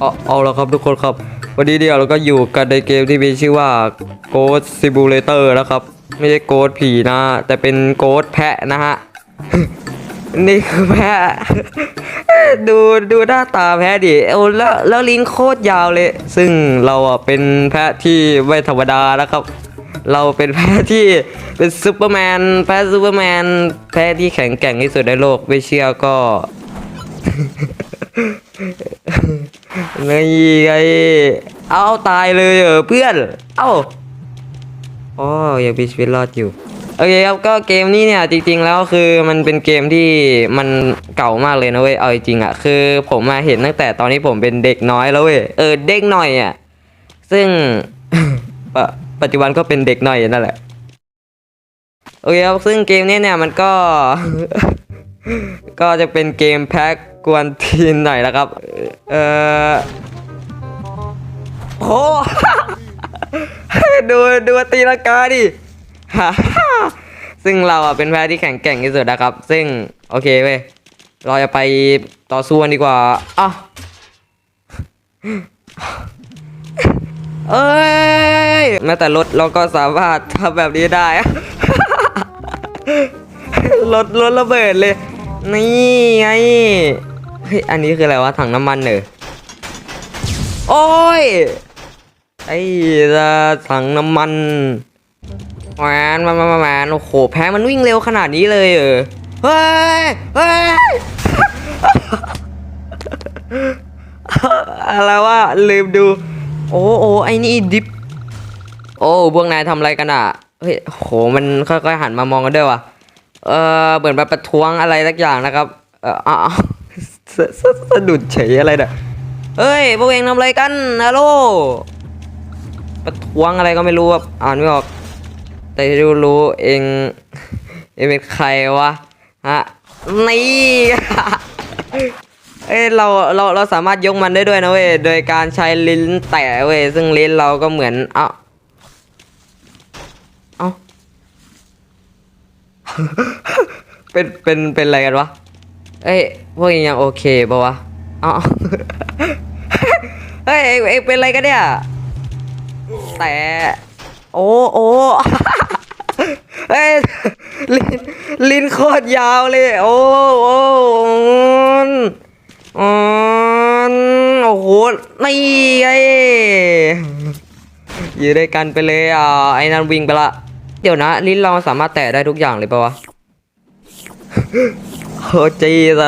เอาเอาละครับทุกคนครับ วันนี้เดียวเราก็อยู่กันในเกมที่มีชื่อว่า Ghost Simulator นะครับ ไม่ใช่โกดผีนะ แต่เป็นโกดแพะนะฮะ นี่คือแพะ ดูดูหน้าตาแพะดิโอ้แล้วแล้วลิ้นโคตรยาวเลย ซึ่งเราอะเป็นแพะที่ไม่ธรรมดานะครับ เราเป็นแพะที่เป็นซูเปอร์แมนแพะซูเปอร์แมนแพะที่แข็งแกร่งที่สุดในโลกไม่เชื่อก็ นี่ไงเอาตายเลยเหรอเพื่อน เอ้าอ๋อยังมีชีวิตรอดอยู่โอเคครับก็เกมนี้เนี่ยจริง ๆ แล้วคือมันเป็นเกมที่มันเก่ามากเลยนะเว้ยเอาจริงๆอะคือผมมาเห็นตั้งแต่ตอนนี้ผมเป็นเด็กน้อยแล้วเว้ยเออเด็กหน่อยอะซึ่งปัจจุบันก็เป็นเด็กหน่อยนั่นแหละโอเคครับซึ่งเกมนี้เนี่ยมันก็ ก็จะเป็นเกมแพ็ก กวนทีนหน่อยนะครับ เออโอ้ดูดูตีลังกาดิซึ่งเราอะเป็นแพ้ที่แข็งแกร่งที่สุดนะครับ ซึ่งโอเคเว้ยเราจะไปต่อสู้กันดีกว่าอะเอ้ยแม้แต่รถเราก็สามารถทำแบบนี้ได้รถรถระเบิดเลย นี่ไง ฮ้ยอันนี้คืออะไรวะถังน้ำมันเหรอโอ้ยไอ้ละถังน้ำมันแหวนมามามาโอ้โหแพ้มันวิ่งเร็วขนาดนี้เลยเออเฮ้ยเฮ้ยอะไรวะลืมดู โอ้โอ้ไอ้นี่ดิฟโอ้พวกนายทำอะไรกันอะเฮ้ยโหมันค่อยๆหันมามองกันด้วยว่ะเออเหมือนแบบประท้วงอะไรสักอย่างนะครับ เอออ สสสะดุดเฉยอะไรเนี่ยเฮ้ยพวกเองทำอะไรกันฮัลโหลประท้วงอะไรก็ไม่รู้อะอ่านไม่ออก แต่รู้รู้เองเองเป็นใครวะฮะนี่เอ้ยเราเราเราสามารถยกมันได้ด้วยนะเว้ยโดยการใช้ลิ้นแตะเว้ยซึ่งลิ้นเราก็เหมือนเอ้าเอ้าเป็นเป็นเป็นอะไรกันวะ เอ้ยพวกนี้ยังโอเคปะวะเอ้าเฮ้ยเอ็งเอ็งเป็นอะไรกันเนี่ยแต่โอ้โอ้เฮ้ยลิ้นลิ้นโคตรยาวเลย โอ้โอ้อ๋อโอ้โหนี่ไงอยู่ด้วยกันไปเลยอะไอ้นั่นวิ่งไปละ เดี๋ยวนะ ลิ้นเราสามารถแตะได้ทุกอย่างเลยปะวะ โอ้จีส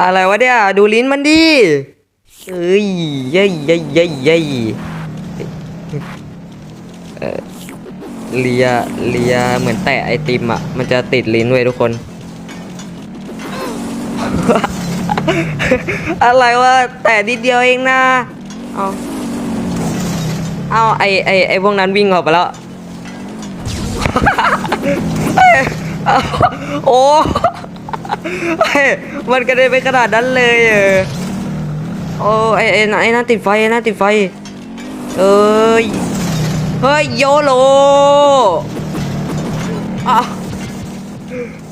อะไรวะเนี่ย ดูลิ้นมันดิเอ้ยเย้ยเย้ยเย้ยเย้ยเออเลียเลียเหมือนแตะไอติมอะ มันจะติดลิ้นไว้ยทุกคน อะไรวะแต่นิดเดียวเองนะเอาเอาไอไอไอพวกนั้นวิ่งออกไปแล้ว โอ้ เฮ้ยมันกระเด็นไปขนาดนั้นเลยเออโอ้ไอ้ไอ้นั่นไอ้นั่นติดไฟไอ้นั่นติดไฟ เอ้ย เฮ้ยโยโลอะ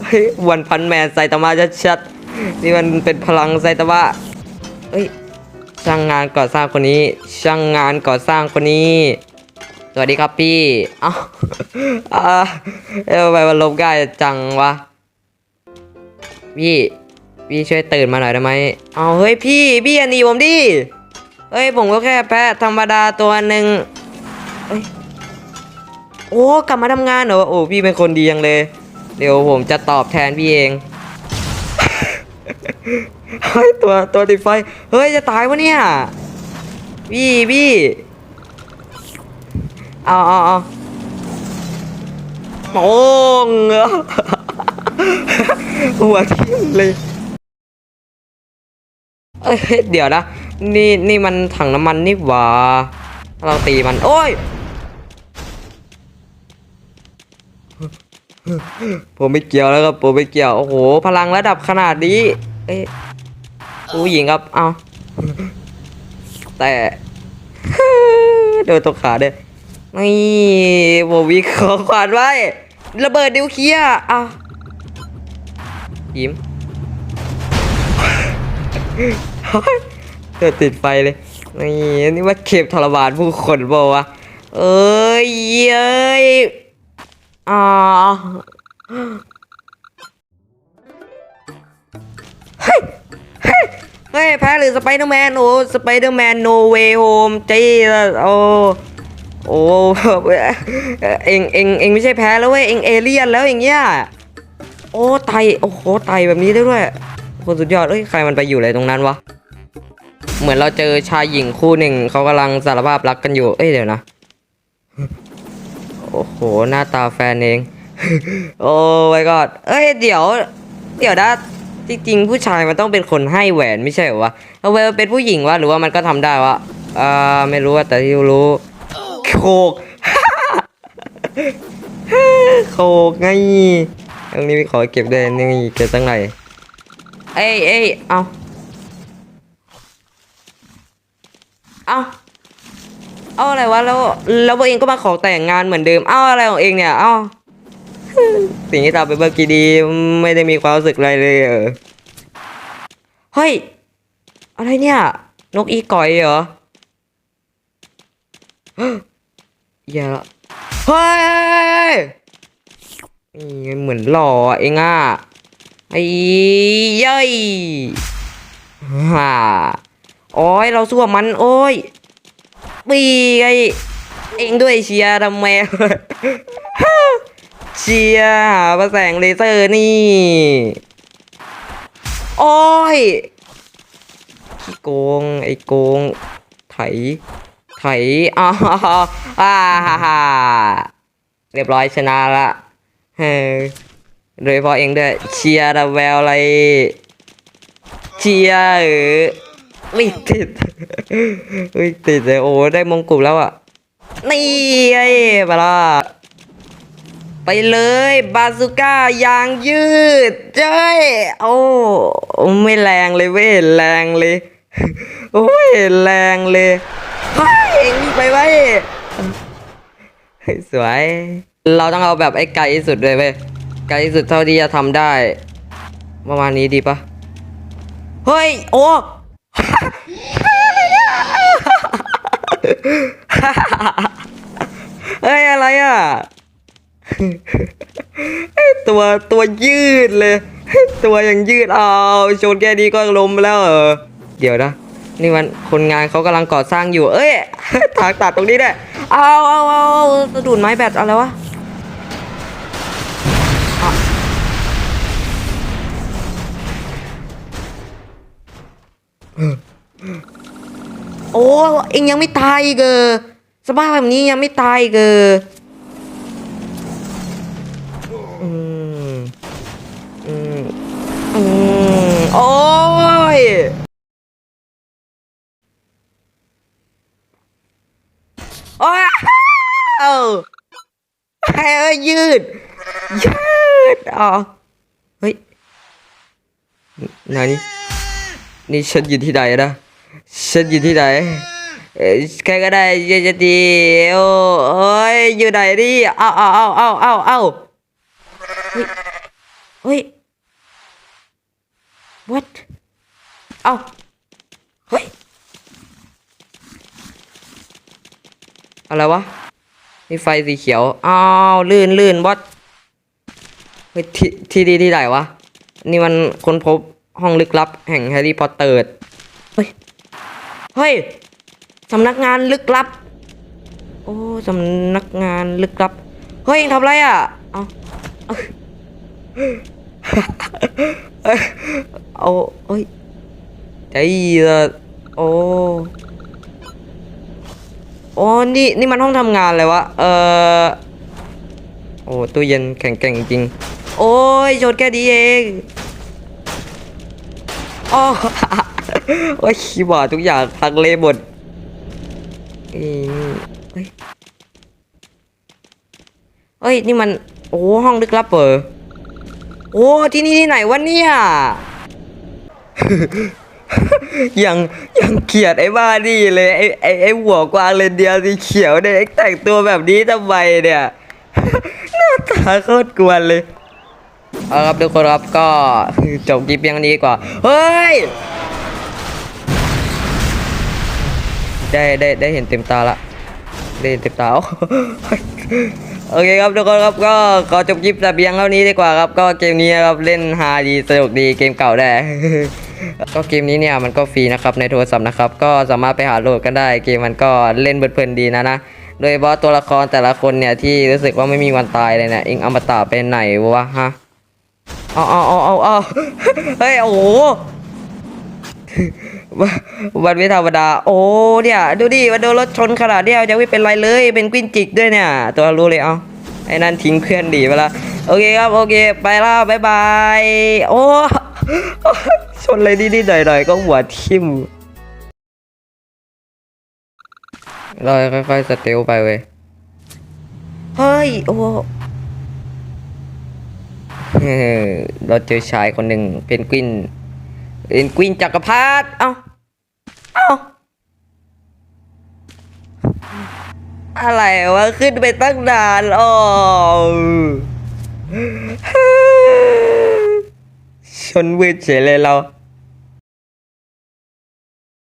เฮ้ยวันพันแมนไซตามะชัดๆนี่มันเป็นพลังไซตามะเฮ้ยช่างงานก่อสร้างคนนี้ ช่างงานก่อสร้างคนนี้ สวัสดีครับพี่ เอ้าอ่าเอ้าทำไมมันลบง่ายจังวะ พี่ พี่ช่วยตื่นมาหน่อยได้ไหมเอาเฮ้ยพี่ พี่อย่าหนีผมดิ เฮ้ยผมก็แค่แพะธรรมดาตัวหนึ่งเอ้ย โอ้กลับมาทำงานเหรอ โอ้พี่เป็นคนดียังเลย เดี๋ยวผมจะตอบแทนพี่เอง เฮ้ยตัวตัวติดไฟ เฮ้ยจะตายวะเนี่ย พี่พี่เอาเอาเอาโป่ง หัวทิ่มเลยเอ้ยเดี๋ยวนะนี่นี่มันถังน้ำมันนี่หว่า เราตีมัน โอ้ย ผมไม่เกี่ยวแล้วครับผมไม่เกี่ยว โอ้โห พลังระดับขนาดนี้เอ้ยผู้หญิงครับ เอาแต่ โดนตกขาเด้นี่ผมวิเคราะห์ขวานไว้ ระเบิดนิวเคียร์อะ ยิ้มเธอติดไฟเลย นี่นี่ว่าเข็บทรมานผู้คนบอกว่าวะเอ้ยเอ้ยอ่าเฮ้ยเฮ้ยแพ้หรือสไปเดอร์แมนโอ้สไปเดอร์แมนโนเวโฮมจีโอ้โอ้เอ็งเอ็งเอ็งไม่ใช่แพ้แล้วเว้ยเองเอเลี่ยนแล้วอย่างเงี้ย โอ้ไตโอ้โหไตแบบนี้ได้ด้วยคนสุดยอดเอ้ยใครมันไปอยู่อะไรตรงนั้นวะเหมือนเราเจอชายหญิงคู่หนึ่งเขากำลังสารภาพรักกันอยู่ เอ้ยเดี๋ยวนะ โอ้โห หน้าตาแฟนเอง โอ้ไว้กอดเอ้ยเดี๋ยว เดี๋ยวนะจริงๆผู้ชายมันต้องเป็นคนให้แหวนไม่ใช่เหรอวะเอาไว้เป็นผู้หญิงวะหรือว่ามันก็ทำได้วะอ่าไม่รู้ว่าแต่ที่รู้โคกโคกไง ตรงนี้พี่ขอเก็บด้วยนี่เก็บตั้งไหนเอ้ยเอ้ยเอาเอาเอาอะไรวะแล้วแล้วตัวเองก็มาขอแต่งงานเหมือนเดิมเอาอะไรของเองเนี่ยเอาสิ่งที่ทำไปเมื่อกี้ดีไม่ได้มีความรู้สึกอะไรเลยเออเฮ้ยอะไรเนี่ย นกอีก่อยเหรออย่าละเฮ้ยนี่ เหมือนหล่อเองอะไอ้เย้ยฮ่าโอ้ยเราสู้กับมัน โอ้ยปีไอเองด้วยเชียร์ทำไมเชียร์หาประแสงเลเซอร์นี่ โอ้ยขี้โกง ไอ้โกง ไถ ไถอ่าฮ่าฮ่าเรียบร้อยชนะละ โดยพาะเองด้วยเชียร์ระแววอะไรเชียร์เออไม่ติดไม่ติดเลยโอ้ได้มงกุฎแล้วอะ นี่ไอ้ปะล่ะไปเลยบาซูก้ายางยืดเจ้ยโอ้ไม่แรงเลยเว้ยแรงเลยโอ้ยแรงเลยเฮ้ยเองไปไว้สวย เราต้องเอาแบบไอ้ไกลที่สุดเลยเว้ยไกลที่สุดเท่าที่จะทำได้ ประมาณนี้ดีปะเฮ้ย โอ้ เฮ้ย อะไรอะเฮ้ยตัวตัวยืดเลย ตัวยังยืดเอาชนแค่นี้ก็ล้มแล้วเออเดี๋ยวนะนี่มันคนงานเขากำลังก่อสร้างอยู่ เอ้ยถากตัดตรงนี้ได้วยเอาเอาเอาเอาสะดุดไม้แบตอะไรวะ โอ้เอ็งยังไม่ตายอีกอสภาพแบบนี้ยังไม่ตายอีกออืมอืมอืมโอ้ยโอ้ยเอาให้เอ้ยยืด ยืดอ๋อเฮ้ยไห นนี่นี่ฉันอยู่ที่ไหนนะฉันอยู่ที่ไหนเอ่อใครก็ได้ช่วยฉันทีโอ้โอ้ยอยู่ไหนดิเอาเอาเอาเอาเอาเอาเฮ้ยเฮ้ย what เอาเฮ้ย อะไรวะนี่ไฟสีเขียว อ้าว ลื่นลื่นบอสเฮ้ยที่ที่ดีที่ไหนวะ นี่มันค้นพบ ห้องลึกลับ แห่งแฮร์รี่พอตเตอร์เฮ้ยเฮ้ยสำนักงานลึกลับ โอ้สำนักงานลึกลับเฮ้ยเองทำไรอะเอาเอาเอาเอ้ยใจเย็นโอ้โอ้นี่ นี่มันห้องทำงานเลยวะ เออโอ้ตู้เย็นแข็งแกร่งจริง โอ้ยโจทย์แค่ดีเอง โอ้โอ้ยคีย์บอร์ดทุกอย่างพังเละหมดเอ้ยเฮ้ยเฮ้ย นี่มัน โอ้ห้องลึกลับเปอโอ้ ที่นี่ที่ไหนวะเนี่ย ยังยังเกียดไอ้บ้านี่เลยไอ้ไอ้ไอ้หัวกวางเลนเดียสีเขียวเนี่ยแต่งตัวแบบนี้ทำไมเนี่ย หน้าตาโคตรกวนเลย เอาครับทุกคนครับก็จบคลิปเพียงนี้ดีกว่า เฮ้ย ได้ได้ได้เห็นเต็มตาละ ได้เห็นเต็มตาโอเคครับทุกคนครับก็ขอจบคลิปแต่เพียงเท่านี้ดีกว่าครับ ก็เกมนี้ครับเล่นฮาดีสนุกดีเกมเก่าได้ก็เกมนี้เนี่ยมันก็ฟรีนะครับในโทรศัพท์นะครับ ก็สามารถไปหาโหลดกันได้ เกมมันก็เล่นเพลินๆดีนะนะโดยเฉพาะตัวละครแต่ละคนเนี่ยที่รู้สึกว่าไม่มีวันตายเลยเนี่ยอิงอมตะเป็นไหนวะฮะ เอาเอาเอาเอาเอาเฮ้ย โอ้โหวันไม่ธรรมดา โอ้เนี่ย ดูดิมันโดนรถชนขนาดเดียวยังไม่เป็นไรเลยเป็นกวินจิกด้วยเนี่ย ตัวรู้เลยเอาไอ้นั่นทิ้งเพื่อนดีไปละโอเคครับ โอเค ไปละบายบาย โอ้ชนเลยนิดๆหน่อยๆก็หัวทิ่มเราค่อยๆสเตลไปเว้ย เฮ้ย โอ้ เราเจอชายคนหนึ่งเป็นกวินเป็นกวินจักรพรรดิเอ้าเอ้าอะไรวะขึ้นไปตั้งนานอ๋อชนวืดเฉยเลยเรา